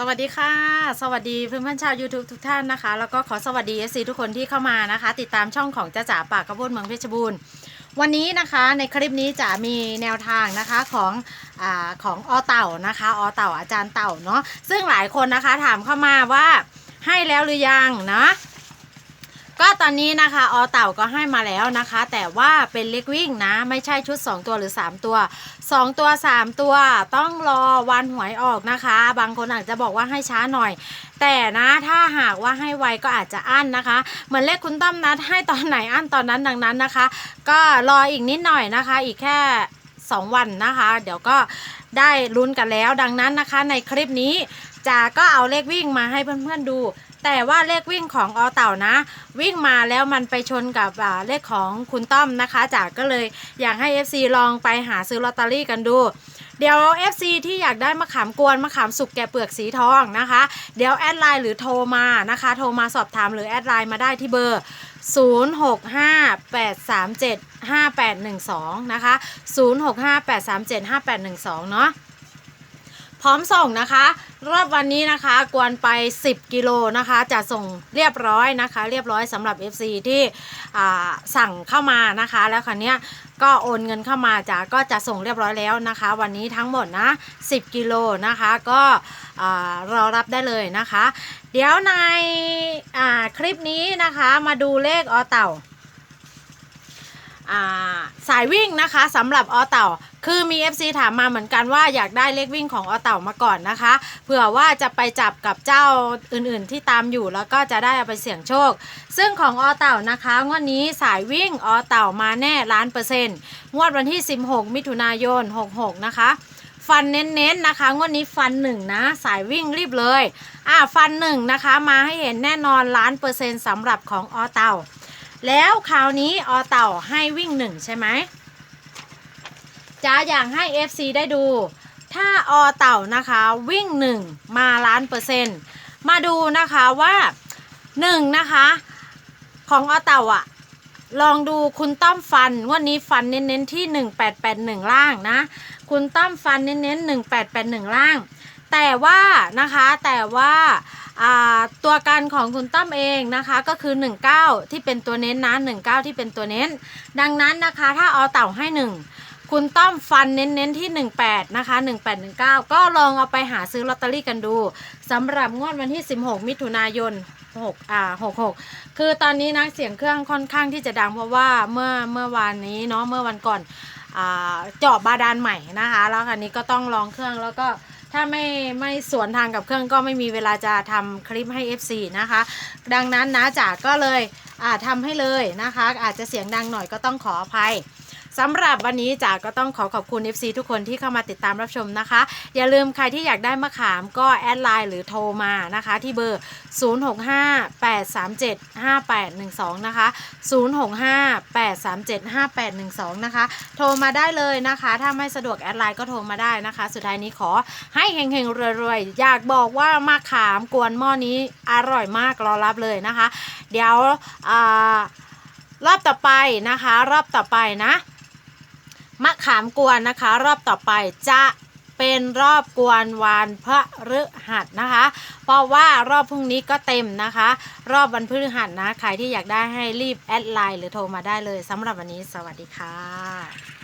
สวัสดีค่ะ สวัสดีเพื่อนเพื่อนๆชาว YouTube ทุกท่านนะคะ แล้วก็ขอสวัสดี FC ทุกคนที่เข้ามานะคะ ติดตามช่องของจ้าจ๋าปากกระโพดเมืองเพชรบูรณ์ วันนี้นะคะในคลิปนี้จะมีแนวทางนะคะของอของอเต่านะคะอเต่าอาจารย์เต่าเนาะซึ่งหลายคนนะคะถามเข้ามาว่าให้แล้วหรือยังนะ ก็ตอนนี้นะคะอเต่าก็ให้มาแล้วนะคะ แต่ว่าเป็นเล็กวิ่งนะ ไม่ใช่ชุด 2 ตัวหรือ 3 ตัว 2 ตัว 3 ตัว ต้องรอวันหวยออกนะคะ บางคนอาจจะบอกว่าให้ช้าหน่อย แต่นะถ้าหากว่าให้ไวก็อาจจะอั้นนะคะ เหมือนเลขคุณต้อมนัดให้ตอนไหนอั้นตอนนั้นดังนั้นนะคะ ก็รออีกนิดหน่อยนะคะ อีกแค่ 2 วันนะคะ เดี๋ยวก็ได้ลุ้นกันแล้ว ดังนั้นนะคะ ในคลิปนี้จ๋าก็เอาเลขวิ่งมาให้เพื่อนๆดู แต่ว่าเลขวิ่งของอเต่านะ วิ่งมาแล้วมันไปชนกับเลขของคุณต้อมนะคะจ๋าก็เลยอยากให้ FC ลองไปหาซื้อลอตเตอรี่กันดูเดี๋ยว FC ที่อยากได้มะขามกวนมะขามสุกแกะเปลือกสีทองนะคะ เดี๋ยวแอดไลน์หรือโทรมานะคะ โทรมาสอบถามหรือแอดไลน์มาได้ที่เบอร์ 0658375812 นะคะ 0658375812 เนาะ พร้อมส่งนะคะ รอบวันนี้นะคะ กวนไป 10 กิโลนะคะ จะส่งเรียบร้อยนะคะ เรียบร้อยสำหรับ FC ที่อ่สั่งเข้ามานะคะ แล้วคราวเนี้ก็โอนเงินเข้ามาจ้ะก็จะส่งเรียบร้อยแล้วนะคะ วันนี้ทั้งหมดนะ 10 กิโลนะคะ ก็รอรับได้เลยนะคะ เดี๋ยวในคลิปนี้นะคะมาดูเลขอเต่าอ่าสายวิ่งนะคะสำหรับอเต่า คือมี FC ถามมาเหมือนกันว่าอยากได้เลขวิ่งของอเต่ามาก่อนนะคะ เผื่อว่าจะไปจับกับเจ้าอื่นๆที่ตามอยู่แล้วก็จะได้เอาไปเสี่ยงโชค ซึ่งของอเต่านะคะงวดนี้สายวิ่งอเต่ามาแน่ล้านเปอร์เซ็นต์งวดวันที่ 16 มิถุนายน 66 นะคะฟันเน้นๆนะคะงวดนี้ฟันหนึ่งนะ สายวิ่งรีบเลย อ่าฟันหนึ่งนะคะ มาให้เห็นแน่นอนล้านเปอร์เซ็นต์สำหรับของอเต่า แล้วคราวนี้อเต่าให้วิ่งหนึ่งใช่ไหม จ้าอยากให้ FC ได้ดู ถ้าอเต่านะคะวิ่งหนึ่งมาล้านเปอร์เซ็นต์มาดูนะคะว่าหนึ่งนะคะ ของอเต่าอะลองดูคุณต้อมฟันวันนี้ฟันเน้นๆที่ 1881 ล่างนะ คุณต้อมฟันเน้นๆ 1881 ล่าง แต่ว่านะคะแต่ว่าอ่าตัวการของคุณต้อมเองนะคะก็คือ 19 ที่เป็นตัวเน้นนะ19 ที่เป็นตัวเน้น ดังนั้นนะคะถ้าเอาเต่าให้ 1 คุณต้อมฟันเน้นๆที่ 18 นะคะ 1819 ก็ลองเอาไปหาซื้อลอตเตอรี่กันดูสำหรับงวดวันที่ 16 มิถุนายน6อ่า66 คือตอนนี้นะเสียงเครื่องค่อนข้างที่จะดังเพราะว่าเมื่อเมื่อวานนี้เนาะเมื่อวันก่อนอ่าเจาะบาดาลใหม่นะคะ แล้วคันนี้ก็ต้องลองเครื่องแล้วก็ถ้าไม่ไม่สวนทางกับเครื่องก็ไม่มีเวลาจะทำคลิปให้ FC นะคะ ดังนั้นนะจ๋าก็เลยอ่าทำให้เลยนะคะ อาจจะเสียงดังหน่อยก็ต้องขออภัย สำหรับวันนี้จ๋าก็ต้องขอขอบคุณ FC ทุกคนที่เข้ามาติดตามรับชมนะคะ อย่าลืมใครที่อยากได้มะขามก็แอดไลน์หรือโทรมานะคะ ที่เบอร์ 0658375812 นะคะ 0658375812 นะคะ โทรมาได้เลยนะคะ ถ้าไม่สะดวกแอดไลน์ก็โทรมาได้นะคะ สุดท้ายนี้ขอให้เฮงๆรวยๆ อยากบอกว่ามะขามกวนหม้อนี้อร่อยมากรอรับเลยนะคะ เดี๋ยวรอบต่อไปนะคะ รอบต่อไปนะ มะขามกวนนะคะ รอบต่อไปจะเป็นรอบกวนวันพฤหัสนะคะ เพราะว่ารอบพรุ่งนี้ก็เต็มนะคะ รอบวันพฤหัสนะ ใครที่อยากได้ให้รีบแอดไลน์หรือโทรมาได้เลยสำหรับวันนี้สวัสดีค่ะ